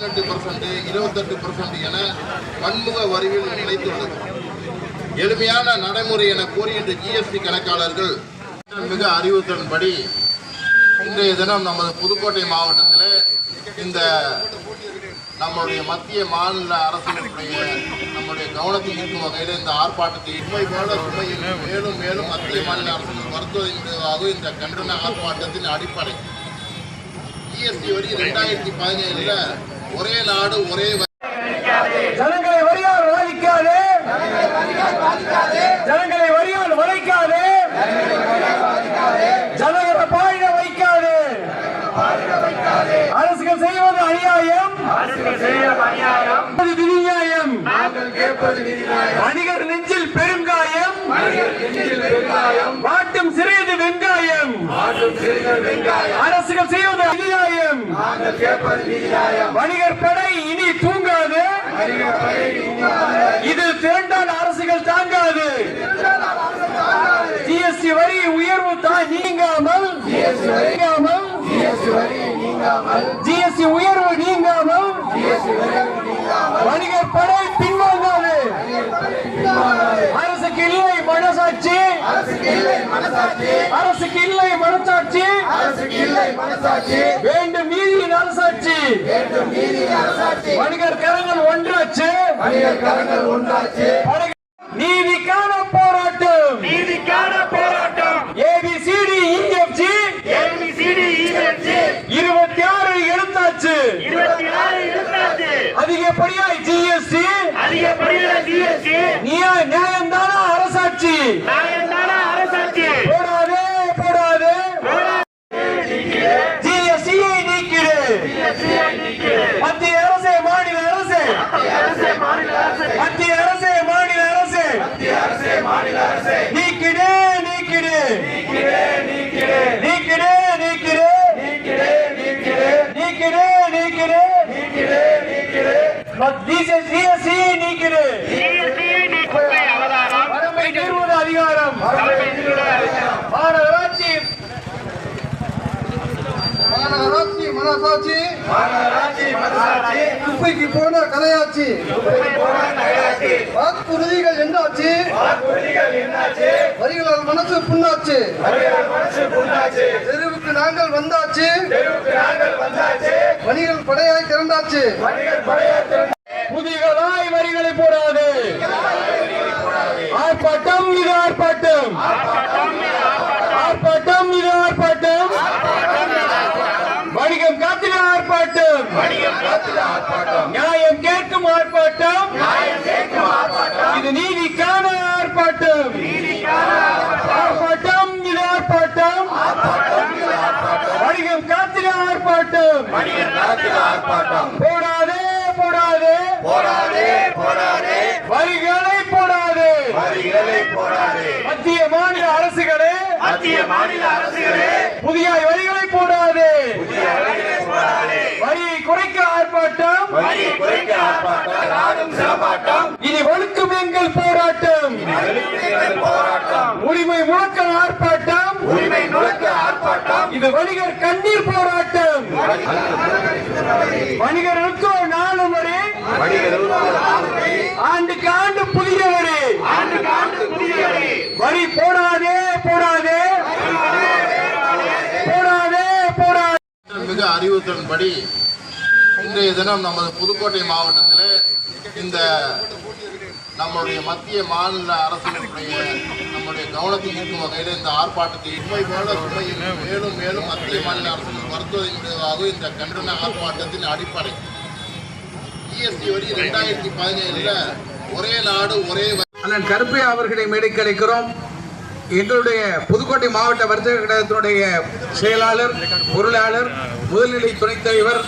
பதினெட்டு பர்சன்ட் இருபத்தெட்டு பர்சன்ட் என பன்முக வரிவில் நிலைத்துள்ளது எளிமையான நடைமுறை என கூறி இன்று ஜிஎஸ்டி கணக்காளர்கள் மிக அறிவுறுத்தலின்படி இன்றைய தினம் நமது புதுக்கோட்டை மாவட்டத்தில் இந்த நம்முடைய மத்திய மாநில அரசுடைய நம்முடைய கவனத்தை ஈர்க்கும் வகையில் இந்த ஆர்ப்பாட்டத்தை இன்மை போல சுமையில் மேலும் மேலும் மத்திய மாநில அரசு வருத்துவதாக இந்த கண்டன ஆர்ப்பாட்டத்தின் அடிப்படை. ஜிஎஸ்டி வரி ரெண்டாயிரத்தி பதினேழுல ஒரே நாடு ஒரே வரி ஜனங்களை வரியால் வளைக்காதே ஜனங்களை வரியால் வளைக்காதே. ஜனங்களை பாயிட வைக்காதே. அரசுகள் செய்வது அநியாயம். அது விதிநியாயம் வணிகர் அரசுகள் செய்வது அநியாயம். வணிகர் படை இனி தூங்காது. இது திரண்டால் அரசுகள் தாங்காது. ஜிஎஸ்டி வரி உயர்வு தான் நீங்காமல். நீங்காமல். ஜிஎஸ்டி உயர்வு நீங்காமல். வணிகர் படை பின்வாங்காது. அரசுக்கு இல்லை மனசாட்சி. அரசுக்கு இல்லை மனசாட்சி. வேண்டும் நீதியின் அரசாட்சி. வணிகர் கரங்கள் ஒன்றாச்சு. வணிகர் நீதிக்கான போராட்டம் நீதிக்கான போராட்டம் ஏபிசிடி இஎஃப்ஜி ஏபிசிடி இஎன்ஜி இருபத்தி ஆறு எழுத்தாச்சு இருபத்தி ஆறு இருந்தாச்சு அதிகப்படியாய் ஜிஎஸ்டி அதிகப்படியான ஜிஎஸ்டி நியாயம்தானா அரசாட்சி நியாயந்தான அரசாட்சி போடாதே போடாதே ஜிஎஸ்டியை நீக்கிடு மத்திய அரசே மாநில அரசே மத்திய அரசே மாநில அரசே நீக்கிடு நீக்கிடு. நீக்கிடு நீக்கிடு. நீக்கிடு நீக்கிடு. ஜிஎஸ்டி நீக்கிடு. ஜிஎஸ்டி மனசாட்சி குப்பைக்கு போன கதையாச்சு. வாக்குறுதிகள் என்னாச்சு? வரிகளால் மனசு புண்ணாச்சு. தெருவுக்கு நாங்கள் வந்தாச்சு. வணிகள் படையாய் திரண்டாச்சு. புதியதாய் வரிகளை போடாது. ஆர்ப்பாட்டம் இது ஆர்ப்பாட்டம் வணிகம் காத்திர ஆர்ப்பாட்டம் நியாயம் கேட்கும் ஆர்ப்பாட்டம் இது நீதிக்கான ஆர்ப்பாட்டம். ஆர்ப்பாட்டம் இது ஆர்ப்பாட்டம். வணிகம் காத்திர ஆர்ப்பாட்டம். போடாதே போடாதே. வரிகளை போடாதே. மத்திய மாநில அரசுகளே மத்திய மாநில அரசுகளே. புதிய வரிகளை போடாதே. வரியை குறைக்க ஆர்ப்பாட்டம். வரியை குறைக்க ஆர்ப்பாட்டம். நாடும் சிறப்பாட்டம் இனி வலுக்கும் எங்கள் போராட்டம் போராட்டம் உரிமை முழக்க ஆர்ப்பாட்டம். உரிமை நுழைக்க ஆர்ப்பாட்டம். இது வணிகர் கண்ணீர் போராட்டம். வணிகர்களுக்கோ நாலு வரி ஆண்டுக்கு ஆண்டு புதிய வரி ஆண்டுக்கு ஆண்டு புதிய வரி வரி போடாதே போடாதே. போடாதே போடாதே. மிக அறிவுறுத்தலின்படி இன்றைய தினம் நமது புதுக்கோட்டை மாவட்டத்தில் இந்த நம்முடைய மத்திய மாநில அரசுடைய நம்முடைய கவனத்தை ஈர்க்கும் வகையில் இந்த ஆர்ப்பாட்டத்தை இன்மை போல சுமையில் மேலும் மேலும் மத்திய மாநில அரசு மருத்துவதாக இந்த கண்டன ஆர்ப்பாட்டத்தின் அடிப்படை. ஜிஎஸ்டி வரி ரெண்டாயிரத்தி பதினேழுல ஒரே நாடு ஒரே அண்ணன் கருப்பையா அவர்களை மேடைக்கு அழைக்கிறோம். எங்களுடைய புதுக்கோட்டை மாவட்ட வர்த்தக கழகத்தினுடைய செயலாளர் பொருளாளர் முதல்நிலை துணைத் தலைவர்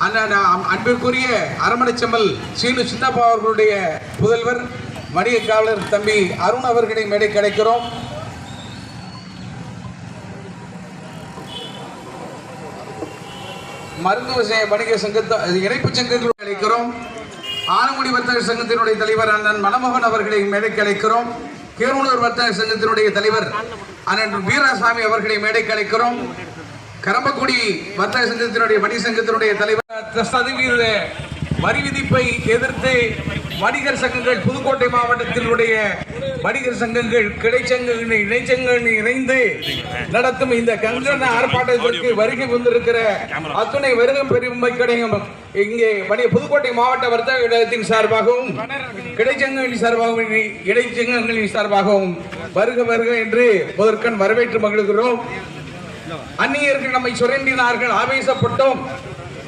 அன்பிற்குரிய அரமணைச்செம்மல் சீனு சின்னப்பா அவர்களுடைய புதல்வர் வணிக காவலர் தம்பி அருண் அவர்களை மேடை கிடைக்கிறோம். மருத்துவ வணிக சங்கத்தை இணைப்பு சங்கங்கள் அழைக்கிறோம் ஆலங்குடி வர்த்தக சங்கத்தினுடைய தலைவர் அண்ணன் மணமோகன் அவர்களை மேடைக்கு அழைக்கிறோம் கீரனூர் வர்த்தக சங்கத்தினுடைய தலைவர் அண்ணன் வீராசாமி அவர்களை மேடைக்கு அழைக்கிறோம் கரம்பக்குடி வர்த்தக சங்கத்தினுடைய வணிக சங்கத்தினுடைய தலைவர் சதவீத வரி விதிப்பை எதிர்த்து வணிகர் சங்கங்கள் புதுக்கோட்டை மாவட்டத்தினுடைய வணிகர் சங்கங்கள் கிளைச்சங்கங்கள் இணைச்சங்கள் இணைந்து நடத்தும் இந்த கங்கண ஆர்ப்பாட்டத்திற்கு வருகை வந்திருக்கிற அத்துணை வருகம் பெருமை கிடையும் இங்கே வணிக புதுக்கோட்டை மாவட்ட வர்த்தக கழகத்தின் சார்பாகவும் கிடைச்சங்களின் சார்பாகவும் இடைச்சங்கங்களின் சார்பாகவும் வருக வருக என்று முதற்கண் வரவேற்று மகிழ்கிறோம். அந்நியர்கள் நம்மை சுரண்டினார்கள் ஆவேசப்பட்டோம்.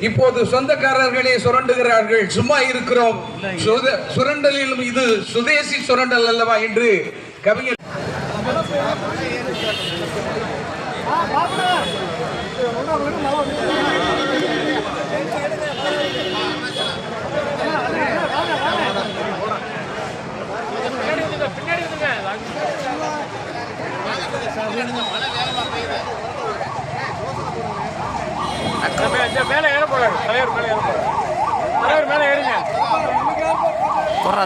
இப்போது சொந்தக்காரர்களே சுரண்டுகிறார்கள். சும்மா இருக்கிறோம். சுரண்டலிலும் இது சுதேசி சுரண்டல் அல்லவா என்று கவிஞர் மேல தலைவர் மேல ஏற தலைவர் மேல ஏறுங்க. போடுறா